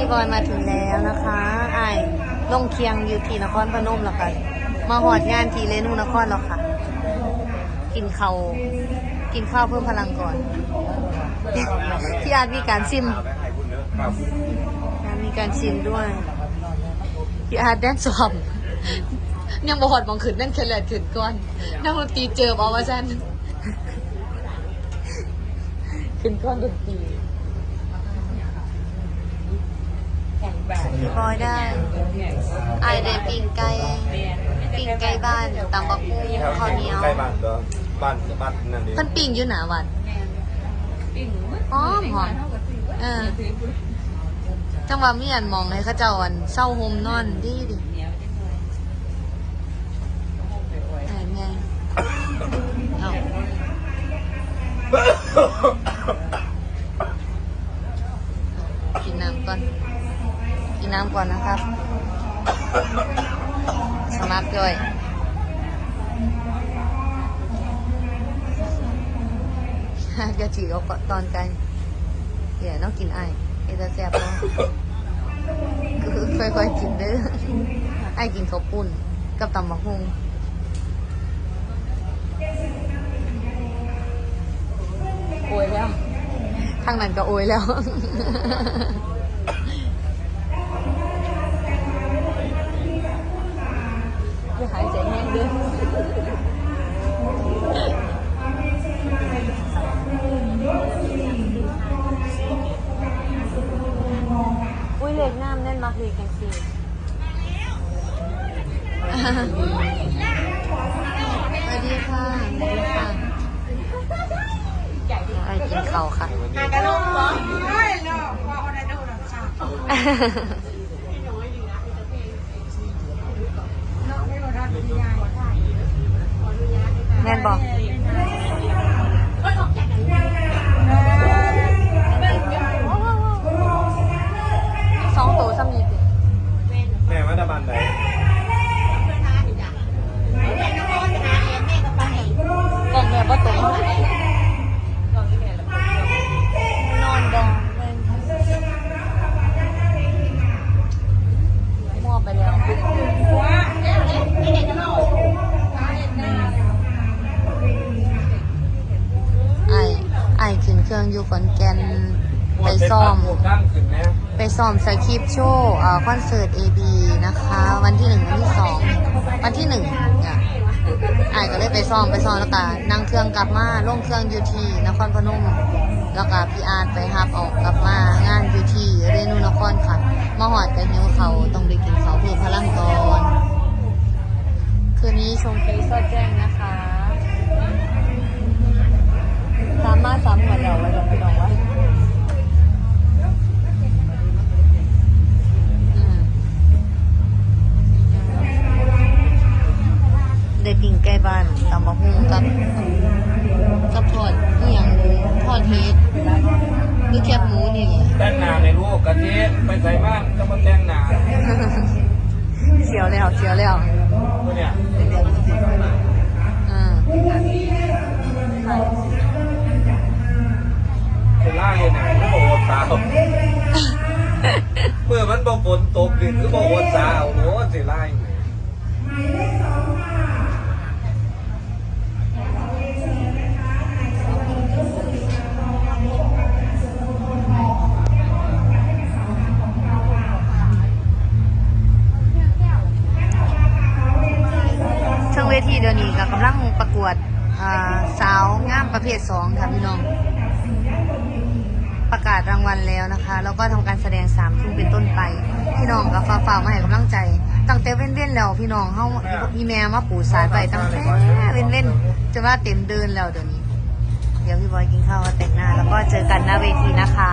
พี่บอยมาถึงแล้วนะคะไอ้ลงเคียงอยู่ที่นครพนมแล้วค่ะ มาหอดงานที่เรนูนครแล้วค่ะ กินเขากินข้าวเพิ่มพลังก่อน พี่อาร์ตมีการชิมมีการชิมด้วย พี่อาร์ตแดนสอบยังบหอดมองขึ้นนั่นเคลดขึ้นก่อนนักดนตรีเจอบอกว่าฉันขึ้นก้อนดนตรี พี่บอยได้ไอายได้ปิ้งไก่ปิ้งไก่บ้านตำบักหุ่งข้าวเหนียว ใกล้บ้านก็บ้านบ้านนั่นเองเพิ่นปิ้งอยู่หนาวัดหอมหอมเออ จังหวะมีอันมองให้เขาเจ้าอันเศร้าโฮมนอนดีดิไอ้ไงเอากินน้ำก่อน กินน้ำก่อนนะครับ สมัครด้วยจะฉีกเอาตอนไกลเดี๋ยวน้องกินไอ้ไอ้จะแซ่บเนาะคือค่อยๆกินเด้อไอ้กินข้าวปุ้นกับตำมะฮุงโอยแล้ว ทางนั้นก็โอยแล้ว กน้ำแน่นมากเลยแกงซีสวัสดีค่ะสวัสดีค่ะไอ้กินเขาวค่ะหากระโลกเหรอไม่หรอกพอเอาได้ดูหรอกค่ะน้องไม่รู้ด้านวิญญาณแน่นบอก เครื่องอยู่ขอนแก่นไปซ้อม ไปซ้อมสคริปต์โชว์คอนเสิร์ต AB นะคะ วันที่หนึ่งวันที่สองวันที่หนึ่งเนี่ยไอ้ก็เลยไปซ้อมไปซ้อมแล้วก็นั่งเครื่องกลับมาลงเครื่องอยูทีนครพนมแล้วก็พี่อาร์ตไปฮับออกกลับมางานอยูทีเรนูนครค่ะมาหอดกับหิวเขาต้องไปกินเขาเพื่อพลังก่อนคืนนี้ชมฟรีสอดแจ้งนะคะ สามารถสามหัวเดียวไว้กับพี่น้องวะอืมได้ปิ่งไก่บ้านตำบักหุ่งกับกับทอดเอียงหมูทอดเฮ็ดหรือแคบหมูนี่แต่งหนาในลูกกะทิไปใส่บ้านก็มาแต่งหนาเสียวแล้วเสียวแล้วตัวเนี่ยอืม นก็บอกว่าสาวโอ้สิไล่เชิงเวทีเดี๋ยวนี้ก็กำลังประกวดสาวงามประเภทสองค่ะพี่น้อง กาศรางวัลแล้วนะคะ แล้วก็ทำการแสดงสามทุ่มเป็นต้นไป พี่น้องก็ฟ้าฝ่ามาให้กำลังใจ ตั้งแต่เว้นเว้นๆแล้วพี่น้องเขาอีแม่มาปูสายไปตั้งแต่เว้นเว้นๆจะว่าเต็มเดินแล้วเดี๋ยวนี้ เดี๋ยวพี่บอยกินข้าวแต่งหน้า แล้วก็เจอกันหน้าเวทีนะคะ